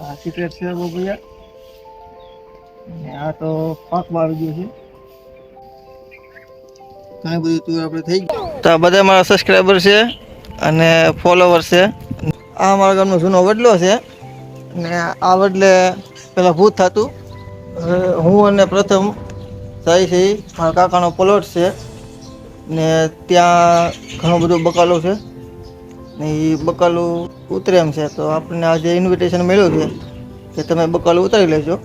આ સિક્રેટ છે બબુયા અને આ તો પાક આવી ગયું છે. ઘણી બધું ટૂર આપણે થઈ ગયું. તો આ બધા મારા સબસ્ક્રાઈબર છે અને ફોલોવર છે. આ મારા ગામનો જૂનો વડલો છે. ને આ વડલે પેલા ભૂત થતું હું અને પ્રથમ જાય છે મારા કાકાનો પ્લોટ છે. ને ત્યાં ઘણું બધું બકાલો છે. ને એ બકાલું ઉતરે એમ છે. તો આપણને આજે ઇન્વિટેશન મળ્યું છે કે તમે બકાલું ઉતારી લેજો.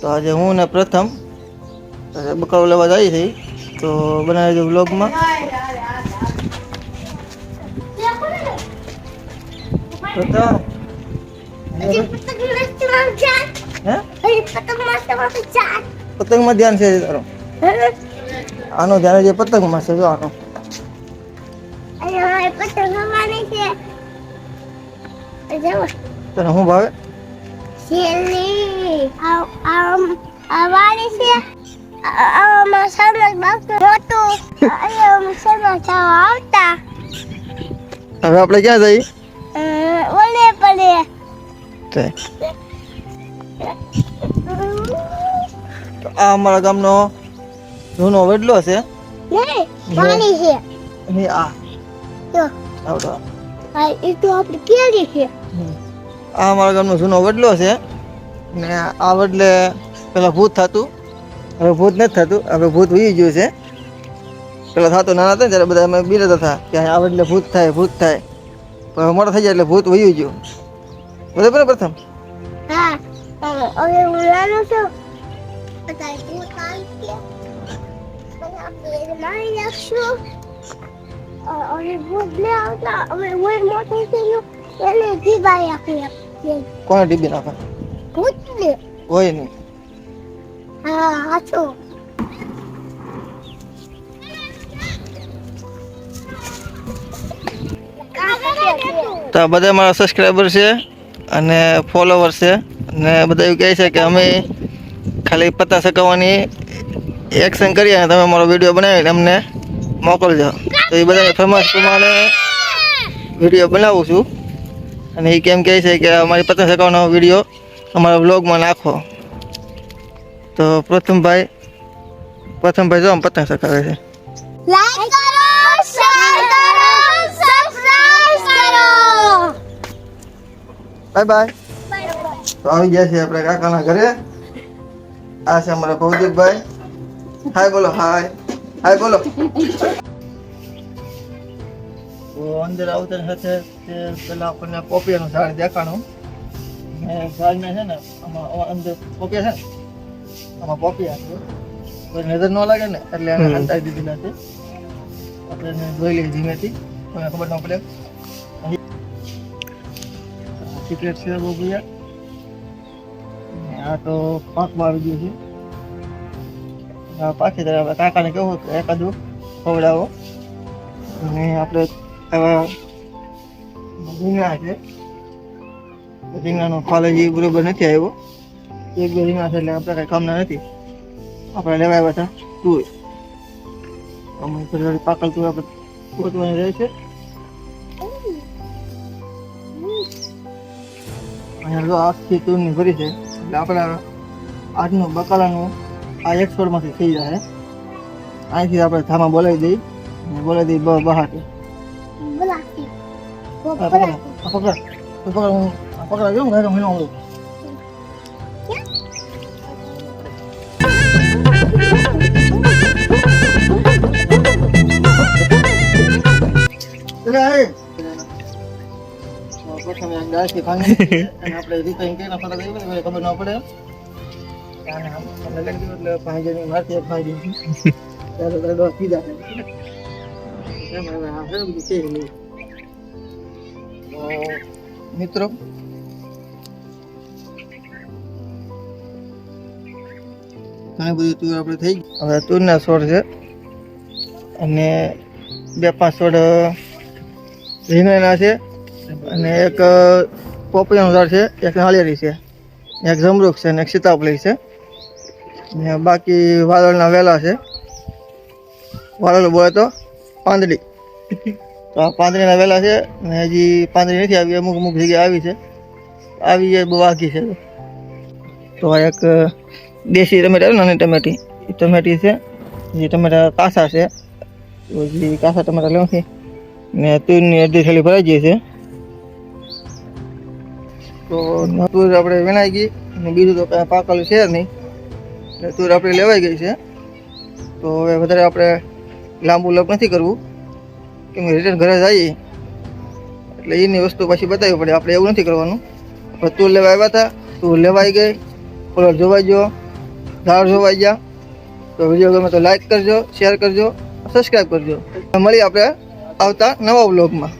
તો આજે હું ને પ્રથમ બકાલું લેવા જઈ છીએ તો બનાવી દઉં વ્લોગમાં પતંગમાં ધ્યાન છે તારું. આનું ધ્યાન છે પતંગમાં છે જો આનો. તને શું ભાવે? આવતા. હવે આપણે ક્યાં જઈએ? ઓલે પડે તે. તો આ અમારા ગામનો જૂનો વડલો છે. નહીં પાણી છે. આ જો આવડો. આ એ તો આપણે કેરી છે આ અમારા ગામનો જૂનો વડલો છે. ને આ વડલે પેલા ભૂત થતું. હવે ભૂત નથી થતું. હવે ભૂત ઉઈ ગયું છે. પેલા થતું નાના હતા ત્યારે બધા અમે બીરતા હતા કે આ વડલે ભૂત થાય ભૂત થાય. પણ હવે મોટા થઈ જાય એટલે ભૂત વયું ગયું. બરાબર પ્રથમ? હા હવે હું નાનો છું. ભૂત આવી ગયા. અને આપણે એને મારી નાખશું. કોને ડીબી નાખે? ભૂત ને હોય નહીં. હા હાચો તો આ બધા મારા સબસ્ક્રાઈબર છે અને ફોલોવર છે. અને બધા એવું કહે છે કે અમે ખાલી પત્તા સકાવવાની એક્શન કરીએ અને તમે મારો વીડિયો બનાવીને અમને મોકલજો. તો એ બધાની ફેમસ પ્રમાણે વીડિયો બનાવું છું. અને એ કેમ કહે છે કે અમારી પતંગ સકાવવાનો વીડિયો અમારા વ્લોગમાં નાખો. તો પ્રથમભાઈ પ્રથમભાઈ જો પતંગ શકાવે છે. લાઈક કરો શેર કરો સબસ્ક્રાઇબ કરો. બાય બાય તો આવી ગયા છે આપણે કાકાના ઘરે. આ છે અમારા ભૌતિકભાઈ હાય બોલો હાય હાય બોલો. અંદર આવતા સાથે તે પેલા આપણને પોપિયાનું ઝાડ દેખાણું. ને ઝાડને છે ને આમાં અંદર પોપિયા છે ને આમાં પોપિયા છે. કોઈ નજર ન લાગે ને એટલે એને હંતાઈ દીધેલા છે આપણે એને જોઈ લઈએ ધીમેથી તમને ખબર ન પડે. સિક્રેટ છે બબુયા આ તો પાકમાં આવી ગયું છે. આ પાકી તરફ કાકાને કેવું કે એકાદું ખવડાવો. અને આપણે રીંગણા છે રીંગણાનો ફાલ હજી બરોબર નથી આવ્યો એક બે રીંગણા છે એટલે આપણે કાંઈ કામના નથી આપણે લેવા આવ્યા હતા તું અમે થોડી પાકલ આપણે ગોતવાની રહે છે અહીંયા જો આખી તૂરની ભરી છે એટલે આપણા આજનું બકાલાનું આ એક છોડમાંથી થઈ જાય અહીંથી આપણે થામાં બોલાવી દઈ અને બોલાવી દઈ બ- બહારથી બોલાતી આ પકડ આ પકડ તું પકડ હું આ પકડ જો હું મહિનો હું એટલે એ તો પ્રથમ એક ડાળખી ભાંગી નાખી અને આપણે રિપેરિંગ કરીને ફટા દઈએ ને એટલે ખબર ન પડે અને આમ આપણે દીધું એટલે પાંચ જઈને મારથી એક ભાંગી દીધી. ત્યારે તો ડોસ મિત્રો, ઘણી બધી ટૂર આપણે થઈ હવે ટૂરના છોડ છે. અને બે, પાંચ છોડ રીંગણાના છે અને એક પોપૈયાનું ઝાડ છે, એક નાળિયેરી છે, એક જમરૂખ છે અને એક સીતાપલી છે. ને બાકી વાદળના વેલા છે. વાદળ બોલે તો પાંદડી. તો આ પાંદડીના વેલા છે ને હજી પાંદડી નથી આવી, અમુક અમુક જગ્યાએ આવી છે. આવી જાય બહુ વાઘી છે. તો આ એક દેશી ટમેટા નાની ટમેટી. એ ટમેટી છે, જે ટમેટા કાસા છે. જે કાસા ટમેટા લેવું છે. ને તુરની અડધી થેલી ભરાઈ ગઈ છે. તો તુર આપણે વેણાઈ ગઈ અને બીજું તો કાંઈ પાકલ છે નહીં. એટલે તુર આપણે લેવાઈ ગઈ છે. તો હવે વધારે આપણે લાંબુ લપ નથી કરવું. કેમ કે રિટર્ન ઘરે જઈએ, એટલે એની વસ્તુ પછી બતાવવી પડે. આપણે એવું નથી કરવાનું. આપણે તું લેવા આવ્યા હતા, તું લેવાઈ ગઈ કલર જોવાઈ ગયો ઝાડ જોવાઈ ગયા. તો વીડિયો ગમે તો લાઈક કરજો શેર કરજો સબસ્ક્રાઈબ કરજો. મળીએ આપણે આવતા નવા વ્લોગમાં